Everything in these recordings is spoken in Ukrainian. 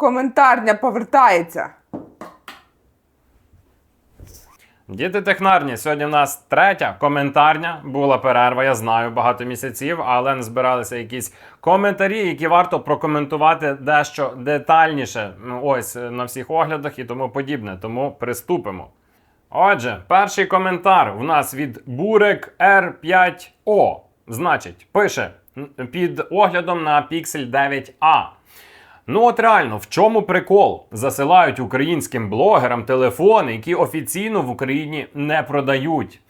коментарня повертається. Діти технарні. Сьогодні в нас третя коментарня. Була перерва, я знаю, багато місяців, але не збиралися якісь коментарі, які варто прокоментувати дещо детальніше. Ну, ось е, на всіх оглядах і тому подібне. Тому приступимо. Отже, перший коментар в нас від Бурек R5O. Значить, пише під оглядом на Pixel 9A. Ну от реально, в чому прикол? Засилають українським блогерам телефони, які офіційно в Україні не продають.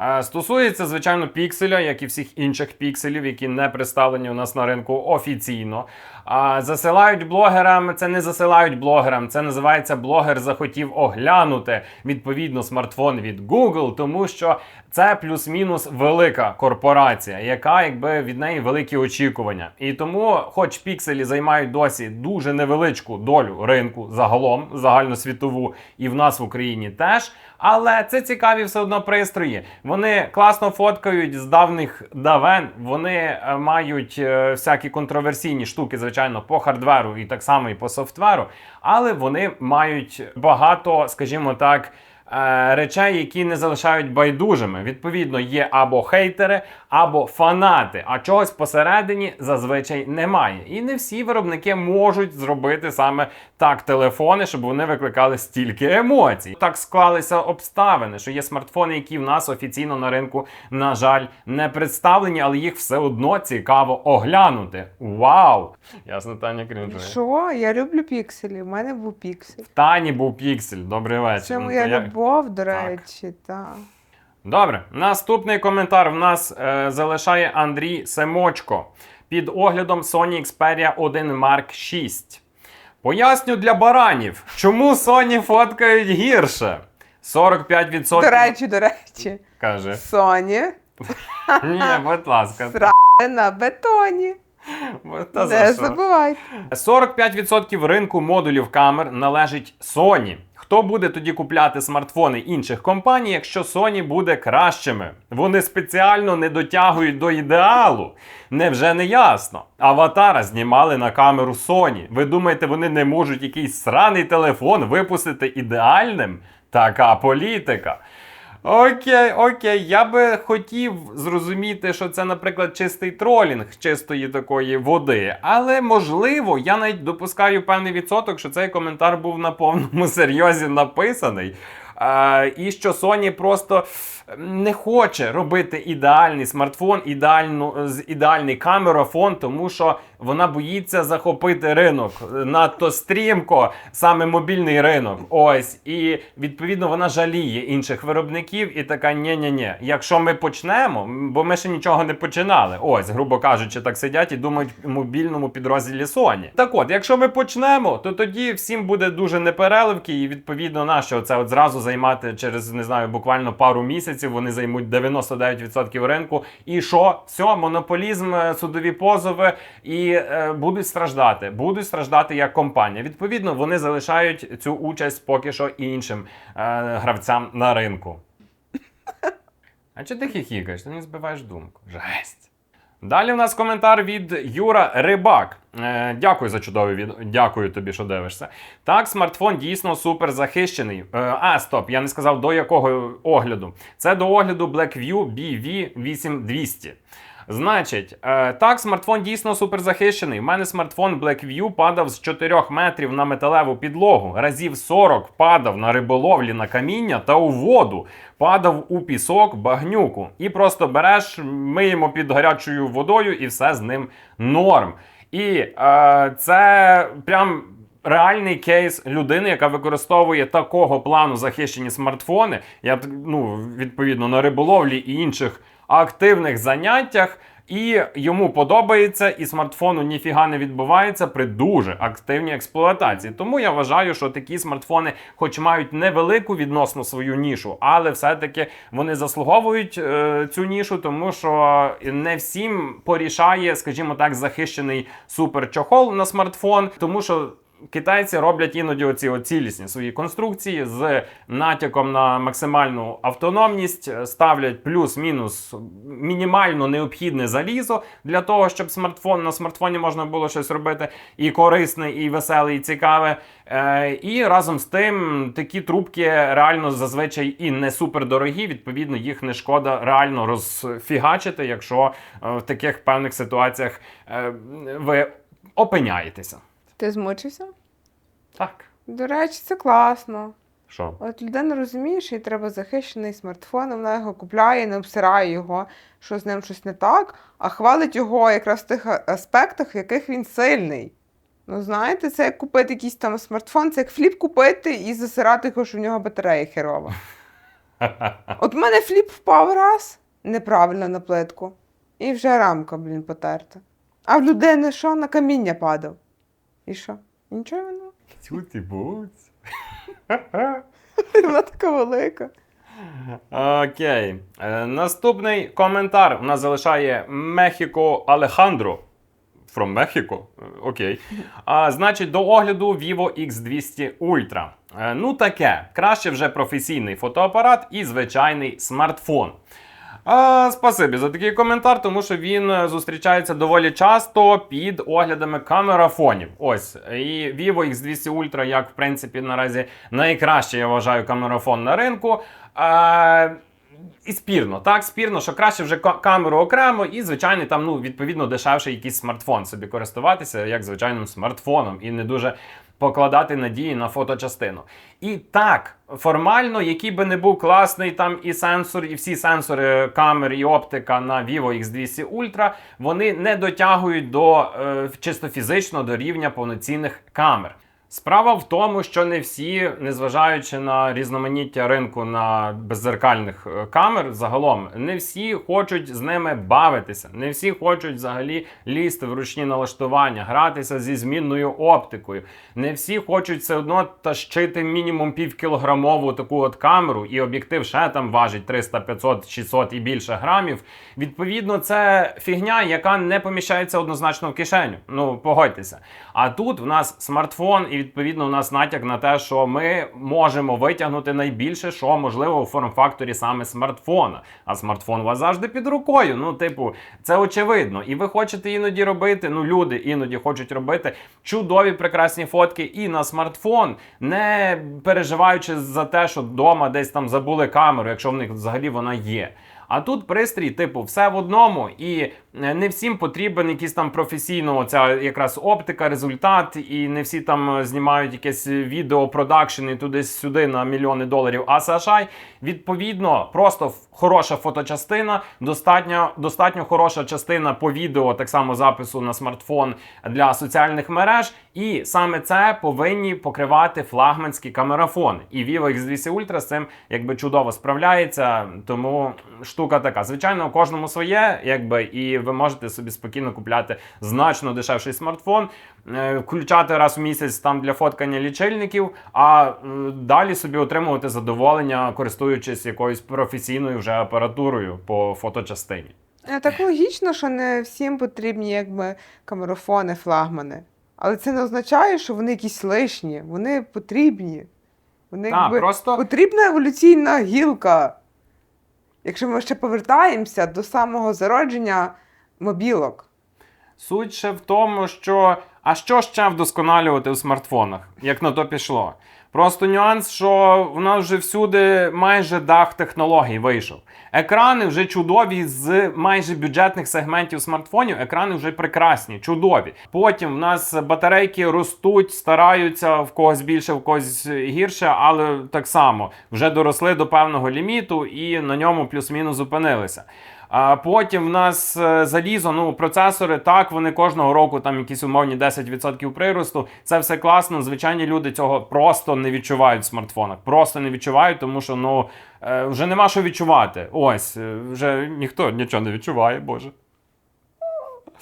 Е, Стосується, звичайно, пікселя, як і всіх інших пікселів, які не представлені у нас на ринку офіційно. А засилають блогерам, це не засилають блогерам, це називається блогер захотів оглянути відповідно смартфон від Google, тому що це плюс-мінус велика корпорація, яка якби від неї великі очікування. І тому, хоч пікселі займають досі дуже невеличку долю ринку загалом, загальносвітову, і в нас в Україні теж. Але це цікаві все одно пристрої. Вони класно фоткають з давних давен. Вони е, мають е, всякі контроверсійні штуки, звичайно, по хардверу і так само і по софтверу. Але вони мають багато, скажімо так. Е, Речей, які не залишають байдужими. Відповідно, є або хейтери, або фанати. А чогось посередині зазвичай немає. І не всі виробники можуть зробити саме так телефони, щоб вони викликали стільки емоцій. Так склалися обставини, що є смартфони, які в нас офіційно на ринку, на жаль, не представлені, але їх все одно цікаво оглянути. Вау! Ясно, Таня крінжує. Що? Я люблю пікселі. У мене був піксель. В Тані був піксель. Добрий вечір. Це Ну, любов, до Так. речі, так. Добре, наступний коментар в нас е, залишає Андрій Семочко під оглядом Sony Xperia 1 Mark 6. Поясню для баранів, чому Sony фоткають гірше. 45% До речі, до речі, каже. Sony Ні, будь ласка. Сра- на бетоні. Та за Не що? забувайте. 45% ринку модулів камер належить Sony. Хто буде тоді купляти смартфони інших компаній, якщо Sony буде кращими? Вони спеціально не дотягують до ідеалу. Невже не ясно? Аватара знімали на камеру Sony. Ви думаєте, вони не можуть якийсь сраний телефон випустити ідеальним? Така політика. Окей, окей, я би хотів зрозуміти, що це, наприклад, чистий тролінг чистої такої води. Але можливо, я навіть допускаю певний відсоток, що цей коментар був на повному серйозі написаний. І що Sony просто не хоче робити ідеальний смартфон, ідеальну, з- ідеальний камерафон, тому що вона боїться захопити ринок надто стрімко, саме мобільний ринок. Ось і відповідно вона жаліє інших виробників і така: ні-ні-ні, якщо ми почнемо, бо ми ще нічого не починали. Ось, грубо кажучи, так сидять і думають в мобільному підрозділі Sony. Так от, якщо ми почнемо, то тоді всім буде дуже непереливки, і відповідно нащо це от зразу займати через не знаю, буквально пару місяців. Вони займуть 99% ринку. І що? Все, монополізм, е, судові позови і е, будуть страждати. Будуть страждати як компанія. Відповідно, вони залишають цю участь поки що іншим е, гравцям на ринку. А чи ти хіхікаєш? Ти не збиваєш думку. Жесть. Далі у нас коментар від Юра Рибак. Е, дякую за чудовий відео. Дякую тобі, що дивишся. Так, смартфон дійсно супер захищений. Е, а, стоп, я не сказав до якого огляду. Це до огляду Blackview BV8200. Значить, е, так, смартфон дійсно супер захищений. У мене смартфон Blackview падав з 4 метрів на металеву підлогу, разів 40 падав на риболовлі на каміння та у воду, падав у пісок, багнюку. І просто береш, миємо під гарячою водою, і все з ним норм. І е, це прям. Реальний кейс людини, яка використовує такого плану захищені смартфони, я ну, відповідно на риболовлі і інших активних заняттях, і йому подобається, і смартфону ніфіга не відбувається при дуже активній експлуатації. Тому я вважаю, що такі смартфони, хоч мають невелику відносно свою нішу, але все-таки вони заслуговують е, цю нішу, тому що не всім порішає, скажімо так, захищений суперчохол на смартфон, тому що Китайці роблять іноді оці цілісні свої конструкції з натяком на максимальну автономність, е, ставлять плюс-мінус мінімально необхідне залізо для того, щоб смартфон на смартфоні можна було щось робити і корисне, і веселе, і цікаве. Е, і разом з тим такі трубки реально зазвичай і не супердорогі. Відповідно, їх не шкода реально розфігачити, якщо е, в таких певних ситуаціях е, ви опиняєтеся. Ти змучився? Так. До речі, це класно. Що? От людина розуміє, що їй треба захищений смартфон, вона його купляє, не обсирає його, що з ним щось не так, а хвалить його якраз в тих аспектах, в яких він сильний. Ну, знаєте, це як купити якийсь там смартфон, це як фліп купити і засирати його, що в нього батарея херова. От в мене фліп впав раз неправильно на плитку, і вже рамка, блін, потерта. А в людини що на каміння падав? І що? Нічого воно. Тюті буць. Вона така велика. Окей. Е, наступний коментар у нас залишає Мехіко Алехандро. From Mexico? Е, Окей. А, значить, до огляду Vivo X200 Ultra. Е, ну таке. Краще вже професійний фотоапарат і звичайний смартфон. А, спасибі за такий коментар, тому що він е, зустрічається доволі часто під оглядами камерафонів. Ось і Vivo X200 Ultra, як в принципі наразі найкращий, я вважаю, камерафон на ринку. А, і спірно, так, спірно, що краще вже камеру окремо, і звичайний там, ну, відповідно, дешевший якийсь смартфон собі користуватися як звичайним смартфоном, і не дуже покладати надії на фоточастину. І так, формально, який би не був класний там і сенсор, і всі сенсори камер і оптика на Vivo X200 Ultra, вони не дотягують до е, чисто фізично до рівня повноцінних камер. Справа в тому, що не всі, незважаючи на різноманіття ринку на беззеркальних е, камер, загалом не всі хочуть з ними бавитися, не всі хочуть взагалі лізти в ручні налаштування, гратися зі змінною оптикою. Не всі хочуть все одно тащити мінімум півкілограмову таку от камеру, і об'єктив ще там важить 300, 500, 600 і більше грамів. Відповідно, це фігня, яка не поміщається однозначно в кишеню. Ну погодьтеся. А тут в нас смартфон, і відповідно в нас натяк на те, що ми можемо витягнути найбільше, що можливо у форм-факторі саме смартфона. А смартфон у вас завжди під рукою. Ну, типу, це очевидно. І ви хочете іноді робити. Ну, люди іноді хочуть робити чудові прекрасні фотки і на смартфон, не переживаючи за те, що вдома десь там забули камеру, якщо в них взагалі вона є. А тут пристрій, типу, все в одному, і е, не всім потрібен якийсь там професійно ця якраз оптика, результат, і не всі там е, знімають якесь відео продакшн і туди-сюди на мільйони доларів. А Сашай відповідно, просто хороша фоточастина, достатньо, достатньо хороша частина по відео, так само запису на смартфон для соціальних мереж. І саме це повинні покривати флагманські камерафони. І Vivo X200 Ultra з цим якби чудово справляється. Тому штука така. Звичайно, у кожному своє, якби, і ви можете собі спокійно купляти значно дешевший смартфон, включати раз в місяць там для фоткання лічильників, а е, далі собі отримувати задоволення, користуючись якоюсь професійною вже апаратурою по фоточастині. Е, Так логічно, що не всім потрібні якби камерафони, флагмани. Але це не означає, що вони якісь лишні. Вони потрібні. Вони Так, якби просто потрібна еволюційна гілка. Якщо ми ще повертаємося до самого зародження мобілок. Суть ще в тому, що а що ще вдосконалювати у смартфонах, як на то пішло. Просто нюанс, що в нас вже всюди майже дах технологій вийшов. Екрани вже чудові з майже бюджетних сегментів смартфонів. Екрани вже прекрасні, чудові. Потім в нас батарейки ростуть, стараються в когось більше, в когось гірше, але так само вже доросли до певного ліміту і на ньому плюс-мінус зупинилися. А потім в нас е, залізо, ну процесори, так, вони кожного року там якісь умовні 10% приросту. Це все класно. Звичайні люди цього просто не відчувають в смартфонах. Просто не відчувають, тому що ну е, вже нема що відчувати. Ось е, вже ніхто нічого не відчуває, боже.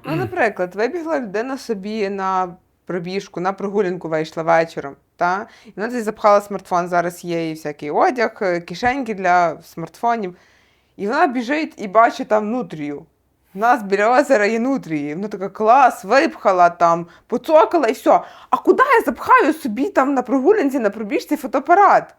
Ну, наприклад, вибігла людина собі на пробіжку, на прогулянку вийшла вечором. Та? І вона десь запхала смартфон, зараз є і всякий одяг, кишеньки для смартфонів. І вона біжить і бачить там нутрію. У нас біля озера є нутрії. Вона така клас, випхала там, поцокала і все. А куди я запхаю собі там на прогулянці, на пробіжці фотоапарат?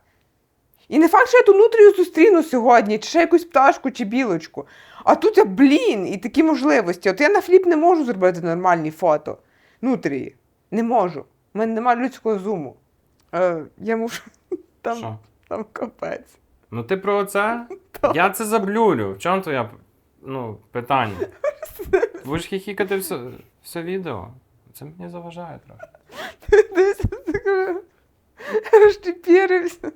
І не факт, що я ту нутрію зустріну сьогодні, чи ще якусь пташку, чи білочку. А тут я, блін, і такі можливості. От я на фліп не можу зробити нормальні фото. Нутрії. Не можу. У мене немає людського зуму. Е, я мушу. Там, там капець. Ну ти про це? Я це заблюрю. В чому твоя ну, питання? Будеш хіхікати все, все відео? Це мені заважає трохи. Десь таке розчепірився.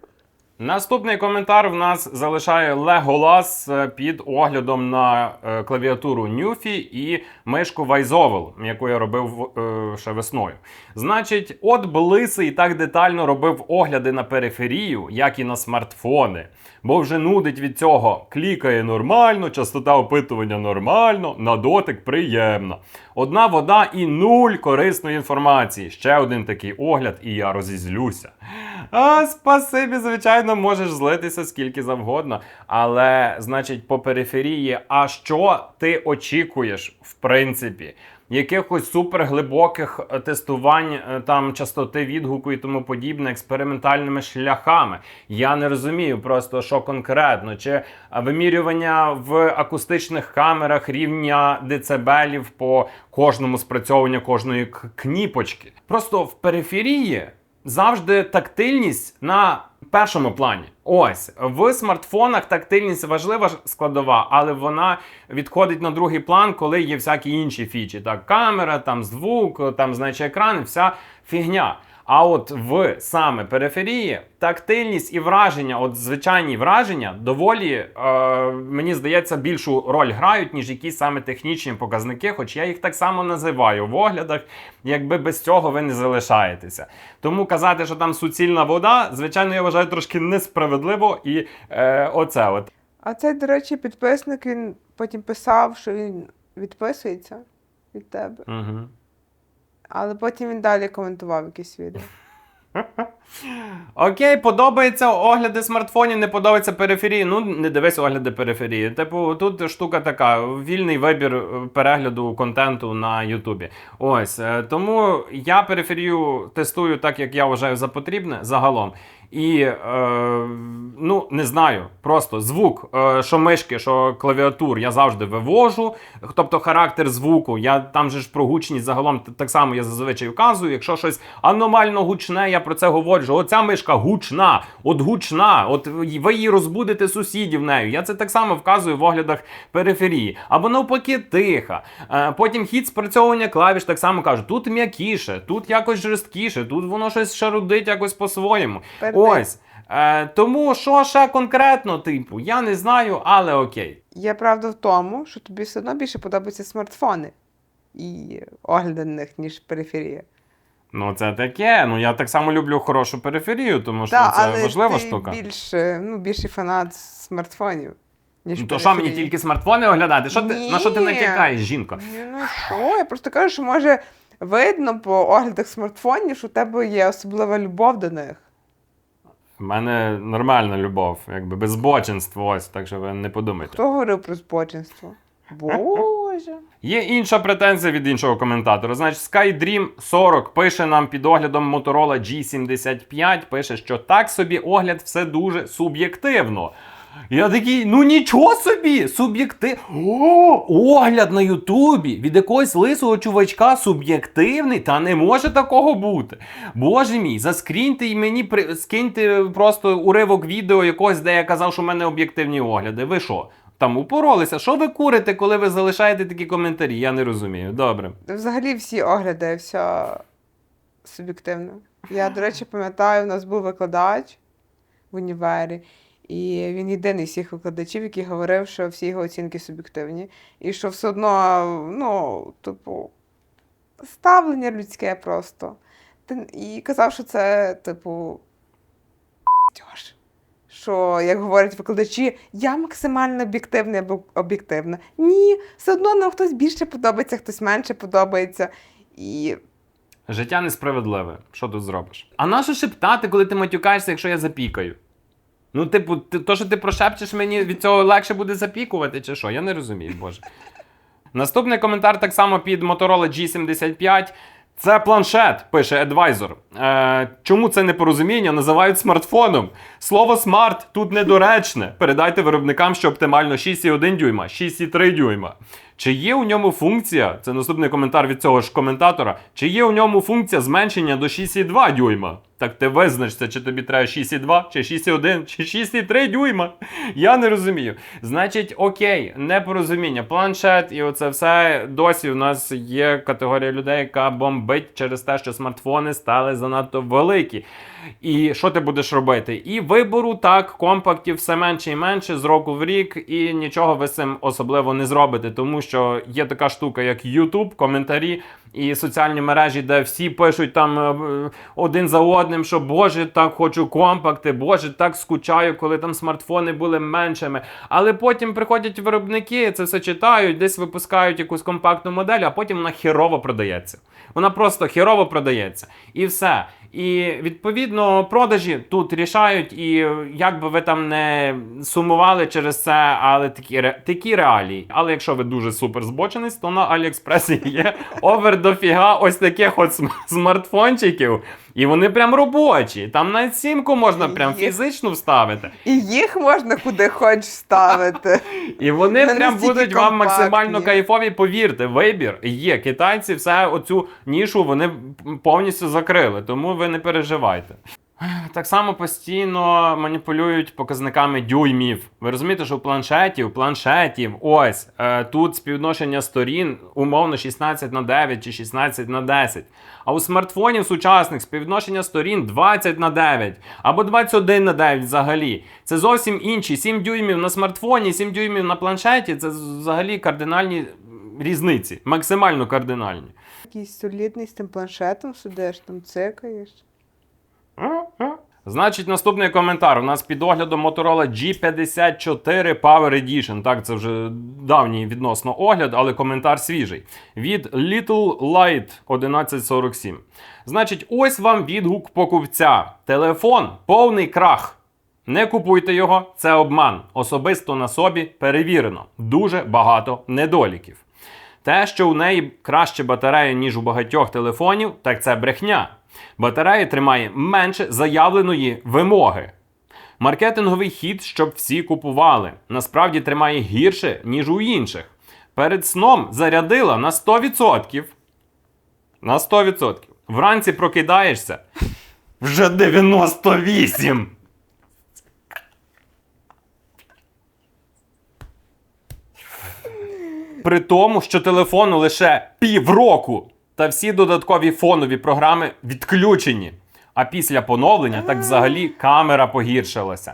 Наступний коментар в нас залишає Леголас е, під оглядом на е, клавіатуру Нюфі і мишку Вайзовел, яку я робив е, ще весною. Значить, от Блисий так детально робив огляди на периферію, як і на смартфони. Бо вже нудить від цього. Клікає нормально, частота опитування нормально, на дотик приємно. Одна вода і нуль корисної інформації. Ще один такий огляд, і я розізлюся. А, спасибі, звичайно, можеш злитися скільки завгодно. Але, значить, по периферії, а що ти очікуєш, в принципі? Якихось суперглибоких е, тестувань е, там частоти відгуку і тому подібне експериментальними шляхами. Я не розумію просто, що конкретно, чи е, вимірювання в акустичних камерах рівня децибелів по кожному спрацьовуванню кожної кніпочки. Просто в периферії завжди тактильність на першому плані. Ось в смартфонах тактильність важлива складова, але вона відходить на другий план, коли є всякі інші фічі. Так, камера, там звук, там значить екран, вся фігня. А от в саме периферії тактильність і враження, от звичайні враження, доволі е, мені здається, більшу роль грають, ніж якісь саме технічні показники, хоч я їх так само називаю в оглядах, якби без цього ви не залишаєтеся. Тому казати, що там суцільна вода, звичайно, я вважаю трошки несправедливо і е, оце от. А цей, до речі, підписник він потім писав, що він відписується від тебе. Угу. Але потім він далі коментував якісь відео. Окей, подобається огляди смартфонів, не подобається периферії. Ну, не дивись огляди периферії. Типу, тут штука така: вільний вибір е, перегляду контенту на Ютубі. Ось е, тому я периферію тестую так, як я вважаю за потрібне загалом. І е, ну не знаю, просто звук, е, що мишки, що клавіатур, я завжди вивожу. Тобто характер звуку, я там же ж про гучність загалом так само я зазвичай вказую. Якщо щось аномально гучне, я про це говорю. Оця мишка гучна, от гучна, от ви її розбудите сусідів нею. Я це так само вказую в оглядах периферії. Або навпаки, тиха. Е, потім хід спрацьовування клавіш так само кажу: тут м'якіше, тут якось жорсткіше, тут воно щось шарудить якось по-своєму. Ось. Е, тому що ще конкретно, типу, я не знаю, але окей. Є правда в тому, що тобі все одно більше подобаються смартфони і огляди на них, ніж периферія. Ну, це таке. Ну я так само люблю хорошу периферію, тому що Та, це але важлива ти штука. Більше, ну, більший фанат смартфонів, ніж Ну, то що мені периферії. тільки смартфони оглядати? Що ти, на що ти Ні. натякаєш, жінко? Ні, Ну що? Я просто кажу, що може видно по оглядах смартфонів, що у тебе є особлива любов до них. У мене нормальна любов, якби безбочинство, ось, так що ви не подумайте. Хто говорив про збочинство? Боже. Є інша претензія від іншого коментатора. Значить, SkyDream 40 пише нам під оглядом Motorola G75, пише, що так собі огляд все дуже суб'єктивно. Я такий, ну нічого собі! Суб'єктив. Огляд на Ютубі від якогось лисого чувачка суб'єктивний, та не може такого бути. Боже мій, заскріньте і мені при... скиньте просто уривок відео якогось, де я казав, що в мене об'єктивні огляди. Ви що? Там упоролися. Що ви курите, коли ви залишаєте такі коментарі? Я не розумію. Добре. Взагалі всі огляди, все суб'єктивно. Я, до речі, пам'ятаю, у нас був викладач в універі, і він єдиний з всіх викладачів, який говорив, що всі його оцінки суб'єктивні, і що все одно, ну, типу, ставлення людське просто. І казав, що це, типу. Що, як говорять викладачі, я максимально об'єктивна або об'єктивна. Ні, все одно нам хтось більше подобається, хтось менше подобається. І Життя несправедливе. Що тут зробиш? А нащо шептати, коли ти матюкаєшся, якщо я запікаю? Ну, типу, ти, то, що ти прошепчеш мені, від цього легше буде запікувати, чи що? Я не розумію, боже. Наступний коментар так само під Motorola G75. Це планшет, пише Advisor. Е, чому це непорозуміння називають смартфоном? Слово смарт тут недоречне. Передайте виробникам, що оптимально 6,1 дюйма, 6,3 дюйма. Чи є у ньому функція? Це наступний коментар від цього ж коментатора. Чи є у ньому функція зменшення до 6,2 дюйма? Так ти визначся, чи тобі треба 6,2, чи 6,1, чи 6,3 дюйма. Я не розумію. Значить, окей, непорозуміння. Планшет і оце все. Досі у нас є категорія людей, яка бомбить через те, що смартфони стали занадто великі. І що ти будеш робити? І вибору так, компактів все менше і менше з року в рік, і нічого ви з цим особливо не зробите, тому що є така штука, як YouTube, коментарі і соціальні мережі, де всі пишуть там е, один за одним, що Боже, так хочу компакти, Боже, так скучаю, коли там смартфони були меншими. Але потім приходять виробники, це все читають, десь випускають якусь компактну модель, а потім вона хірово продається. Вона просто хірово продається. І все. І відповідно продажі тут рішають, і як би ви там не сумували через це, але такі, такі реалії. Але якщо ви дуже супер збочинець, то на Аліекспресі є овер дофіга ось таких от смартфончиків. І вони прям робочі. Там навіть сімку можна прям їх... фізично вставити. І їх можна куди хоч ставити. І вони Не прям будуть будуть вам максимально кайфові. Повірте, вибір є. Китайці все оцю нішу вони повністю закрили, тому ви не переживайте. Так само постійно маніпулюють показниками дюймів. Ви розумієте, що у планшетів, планшетів, ось е, тут співвідношення сторін умовно 16 на 9 чи 16 на 10. А у смартфонів сучасних співвідношення сторін 20 на 9 або 21 на 9 взагалі. Це зовсім інші. 7 дюймів на смартфоні, 7 дюймів на планшеті це взагалі кардинальні різниці, максимально кардинальні. Якийсь солідний з тим планшетом сидиш, там цикаєш. Значить, наступний коментар. У нас під оглядом Motorola G54 Power Edition. Так, це вже давній відносно огляд, але коментар свіжий. Від Little Light 1147. Значить, ось вам відгук покупця. Телефон повний крах. Не купуйте його, це обман. Особисто на собі перевірено. Дуже багато недоліків. Те, що у неї краще батарея, ніж у багатьох телефонів, так це брехня. Батарея тримає менше заявленої вимоги. Маркетинговий хід, щоб всі купували. Насправді тримає гірше, ніж у інших. Перед сном зарядила на 100%. На 100%. Вранці прокидаєшся. Вже 98. При тому, що телефону лише півроку та всі додаткові фонові програми відключені. А після поновлення так взагалі камера погіршилася.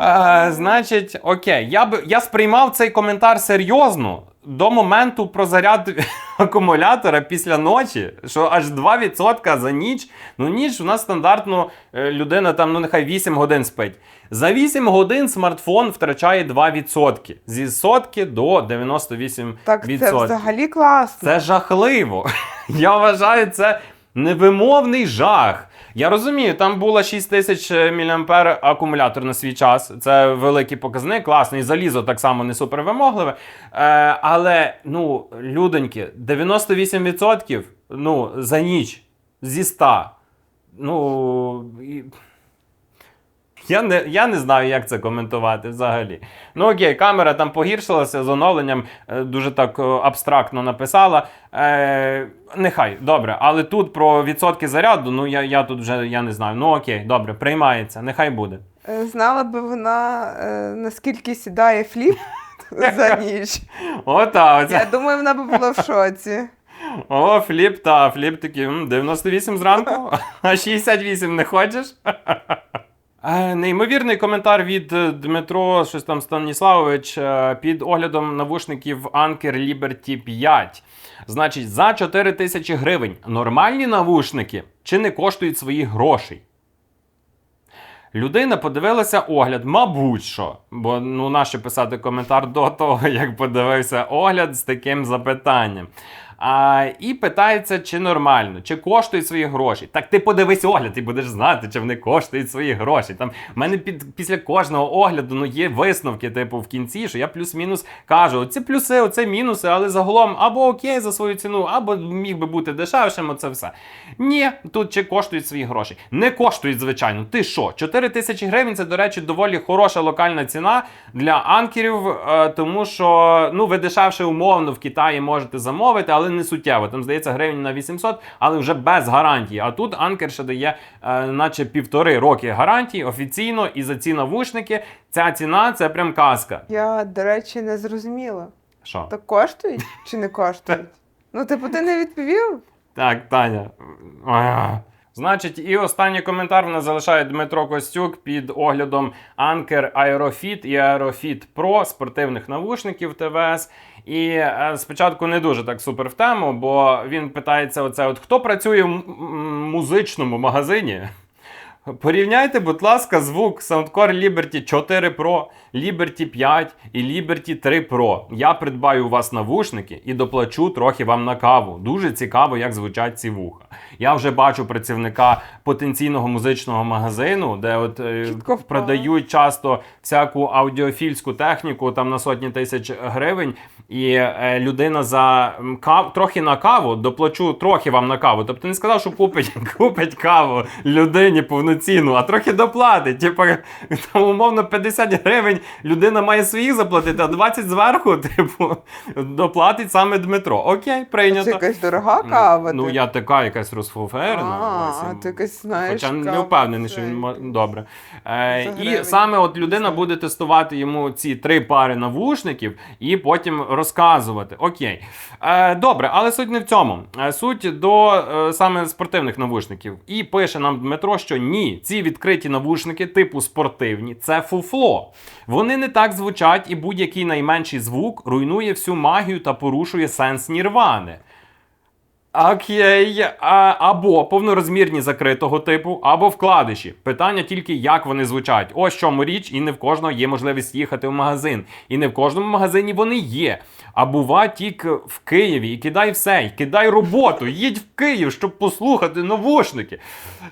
Е, значить, окей, я б я сприймав цей коментар серйозно до моменту про заряд акумулятора після ночі, що аж 2% за ніч. Ну, ніч у нас стандартно е, людина там, ну нехай 8 годин спить. За 8 годин смартфон втрачає 2%. Зі сотки до 98%. Так це взагалі класно. Це жахливо. Я вважаю, це невимовний жах. Я розумію, там було 6000 мАh акумулятор на свій час. Це великий показник, класний залізо так само не супервимогливе. Е, але, ну, людоньки, 98% ну, за ніч зі 100. Ну. і- я не, я не знаю, як це коментувати взагалі. Ну окей, камера там погіршилася з оновленням, е, дуже так е, абстрактно написала. Е, нехай, добре, але тут про відсотки заряду, ну я, я тут вже я не знаю. Ну окей, добре, приймається, нехай буде. Е, Знала би вона, е, наскільки сідає фліп за ніч. Ота. Я думаю, вона би була в шоці. О, фліп, та, фліп такий, 98 зранку, а 68 не хочеш? Е, Неймовірний коментар від е, Дмитро, щось там Станіславович, е, під оглядом навушників Anker Liberty 5. Значить, за 4 тисячі гривень нормальні навушники чи не коштують своїх грошей? Людина подивилася огляд, мабуть що. Бо ну нащо писати коментар до того, як подивився огляд з таким запитанням. А, і питається, чи нормально, чи коштують свої гроші. Так ти подивись огляд, і будеш знати, чи вони коштують свої гроші. Там в мене під після кожного огляду ну є висновки, типу в кінці, що я плюс-мінус кажу: оці плюси, оце мінуси, але загалом або окей за свою ціну, або міг би бути дешевшим. Оце все. Ні, тут чи коштують свої гроші. Не коштують, звичайно. Ти що? 4 тисячі гривень це, до речі, доволі хороша локальна ціна для анкерів, е, тому що ну ви дешевше умовно в Китаї можете замовити, але не суттєво. Там здається гривень на 800, але вже без гарантії. А тут анкер ще дає, е, наче півтори роки гарантії офіційно, і за ці навушники ця ціна це прям казка. Я, до речі, не зрозуміла. Що? То коштують чи не коштують? Ну, типу, ти не відповів? Так, Таня. Значить, і останній коментар в нас залишає Дмитро Костюк під оглядом Anker Aerofit і Aerofit Pro спортивних навушників ТВС. І е, спочатку не дуже так супер в тему, бо він питається: оце: от хто працює в музичному магазині? Порівняйте, будь ласка, звук Soundcore Liberty 4 Pro, Liberty 5 і Liberty 3 Pro. Я придбаю у вас навушники і доплачу трохи вам на каву. Дуже цікаво, як звучать ці вуха. Я вже бачу працівника потенційного музичного магазину, де от е, продають часто всяку аудіофільську техніку там на сотні тисяч гривень. І е, людина за кав трохи на каву доплачу трохи вам на каву. Тобто не сказав, що купить, купить каву людині повноцінну, а трохи доплатить. Типу, там умовно 50 гривень людина має своїх заплатити, а 20 зверху, типу, доплатить саме Дмитро. Окей, Це прийнято. якась дорога кава. Ну, ти? я така якась розфуферна. А, ти якась, знаєш, Хоча не впевнений, це що він добре. Е, і саме от людина буде тестувати йому ці три пари навушників і потім розказувати. Окей. Е, добре, але суть не в цьому. Е, суть до е, саме спортивних навушників. І пише нам Дмитро, що ні, ці відкриті навушники типу спортивні це фуфло. Вони не так звучать, і будь-який найменший звук руйнує всю магію та порушує сенс нірвани. Окей, а, або повнорозмірні закритого типу, або вкладиші. Питання тільки, як вони звучать. Ось чому річ, і не в кожного є можливість їхати в магазин. І не в кожному магазині вони є. А бува тільки в Києві. І кидай все, і кидай роботу. Їдь в Київ, щоб послухати навушники.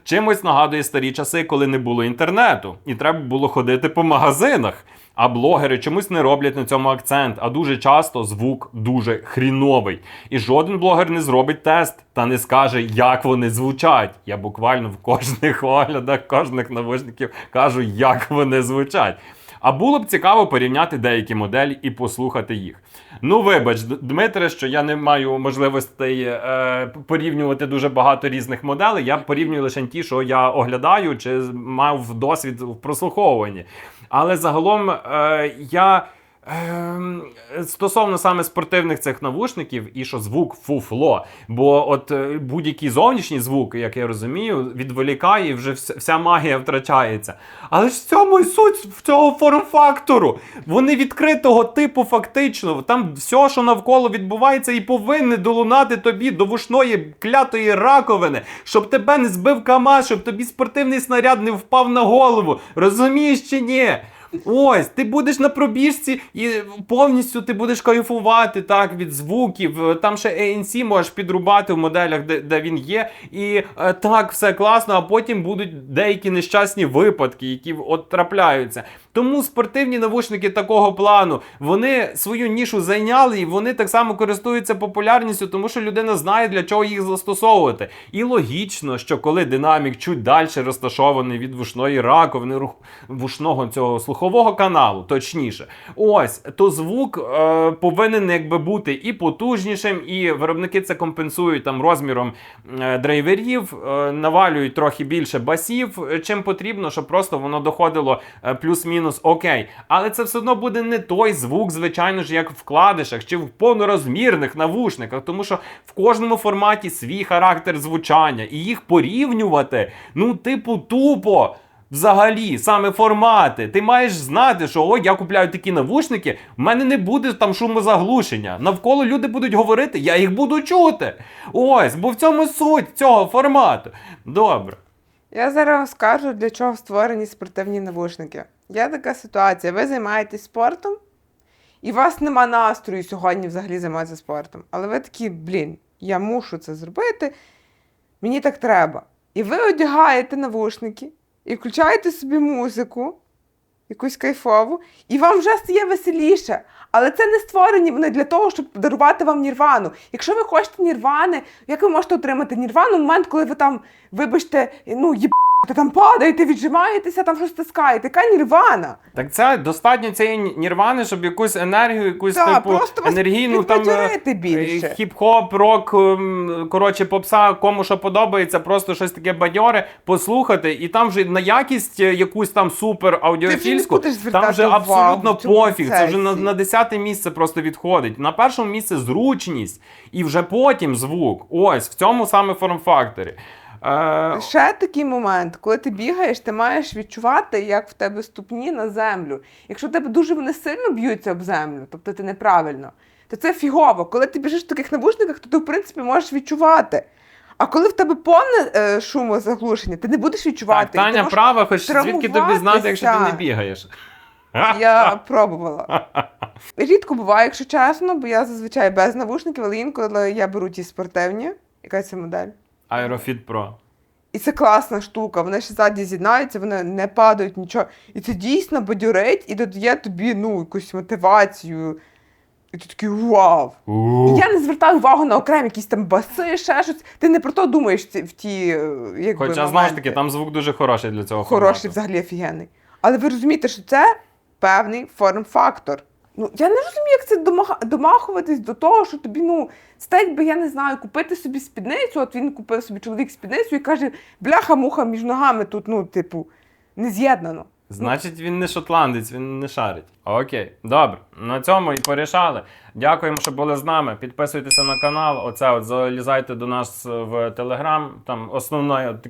Чимось нагадує старі часи, коли не було інтернету, і треба було ходити по магазинах. А блогери чомусь не роблять на цьому акцент, а дуже часто звук дуже хріновий. І жоден блогер не зробить тест та не скаже, як вони звучать. Я буквально в кожних оглядах, кожних навушників кажу, як вони звучать. А було б цікаво порівняти деякі моделі і послухати їх. Ну, вибач, Дмитре, що я не маю можливостей е, порівнювати дуже багато різних моделей. Я порівнюю лише ті, що я оглядаю чи мав досвід в прослуховуванні. Але загалом е, я. Ем, Стосовно саме спортивних цих навушників, і що звук фуфло. Бо от е, будь-який зовнішній звук, як я розумію, відволікає і вже вся, магія втрачається. Але ж в цьому і суть в цього форм-фактору. Вони відкритого типу, фактично. Там все, що навколо відбувається, і повинне долунати тобі до вушної клятої раковини, щоб тебе не збив КАМАЗ, щоб тобі спортивний снаряд не впав на голову. Розумієш чи ні? Ось, ти будеш на пробіжці і повністю ти будеш кайфувати так від звуків. Там ще ANC можеш підрубати в моделях, де, де він є. І е, так, все класно, а потім будуть деякі нещасні випадки, які от трапляються. Тому спортивні навушники такого плану вони свою нішу зайняли і вони так само користуються популярністю, тому що людина знає для чого їх застосовувати. І логічно, що коли динамік чуть далі розташований від вушної раковини, вушного цього слухового каналу, точніше, ось то звук е, повинен якби бути і потужнішим, і виробники це компенсують там розміром е, драйверів, е, навалюють трохи більше басів, е, чим потрібно, щоб просто воно доходило е, плюс-мінус окей. Але це все одно буде не той звук, звичайно ж, як в вкладишах чи в повнорозмірних навушниках, тому що в кожному форматі свій характер звучання, і їх порівнювати, ну, типу, тупо. Взагалі, саме формати. Ти маєш знати, що о, я купляю такі навушники, в мене не буде там шумозаглушення. Навколо люди будуть говорити, я їх буду чути. Ось, бо в цьому суть цього формату. Добре. Я зараз розкажу, для чого створені спортивні навушники. Є така ситуація: ви займаєтесь спортом, і у вас нема настрою сьогодні взагалі займатися спортом. Але ви такі, блін, я мушу це зробити, мені так треба. І ви одягаєте навушники і включаєте собі музику, якусь кайфову, і вам вже стає веселіше. Але це не створені вони для того, щоб подарувати вам нірвану. Якщо ви хочете нірвани, як ви можете отримати нірвану в момент, коли ви там, вибачте, ну їб... там падаєте, віджимаєтеся, там щось стискаєте. Яка нірвана? Так це достатньо цієї нірвани, щоб якусь енергію, якусь Так, типу просто вас енергійну там е, більше. хіп-хоп, рок, ем, коротше, попса, кому що подобається, просто щось таке бадьоре послухати, і там вже на якість е, якусь там супер аудіофільську, там вже абсолютно пофіг. Це вже на, на десяте місце просто відходить. На першому місці зручність, і вже потім звук. Ось в цьому саме форм-факторі. Е, Ще такий момент, коли ти бігаєш, ти маєш відчувати, як в тебе ступні на землю. Якщо в тебе дуже вони сильно б'ються об землю, тобто ти неправильно, то це фігово. Коли ти біжиш в таких навушниках, то ти в принципі можеш відчувати. А коли в тебе повне е, шумозаглушення, ти не будеш відчувати. так, Таня права, хоч звідки тобі знати, якщо ти не бігаєш. Я пробувала. Рідко буває, якщо чесно, бо я зазвичай без навушників, але інколи я беру ті спортивні. Яка це модель? Aerofit Pro. І це класна штука. Вони ще ззаді з'єднаються, вони не падають нічого. І це дійсно бадьорить і додає тобі ну, якусь мотивацію. І ти такий вау! І я не звертаю увагу на окремі якісь там баси, ще щось. Ти не про то думаєш ці- в ті, е, якби, Хоча, знаєш моменти. таки, там звук дуже хороший для цього хороший, формату. взагалі офігенний. Але ви розумієте, що це певний форм-фактор. Ну, я не розумію, як це домага- домахуватись до того, що тобі, ну, стать би, я не знаю, купити собі спідницю, от він купив собі чоловік спідницю і каже, бляха-муха між ногами тут, ну, типу, не з'єднано. Значить, він не шотландець, він не шарить. Окей, добре. На цьому і порішали. Дякуємо, що були з нами. Підписуйтеся на канал. Оце от залізайте до нас в Телеграм. Там основний от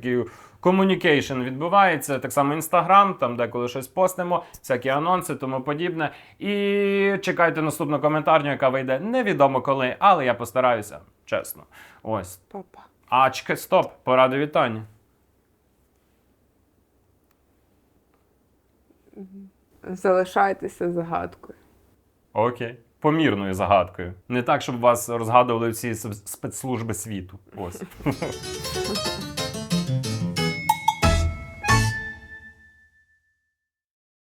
комунікейшн відбувається. Так само Інстаграм, там деколи щось постимо, всякі анонси, тому подібне. І чекайте наступну коментарню, яка вийде невідомо коли, але я постараюся, чесно. Ось. Папа. А, чекай, стоп, пора до вітання. Залишайтеся загадкою. Окей. Помірною загадкою. Не так, щоб вас розгадували всі спецслужби світу. Ось.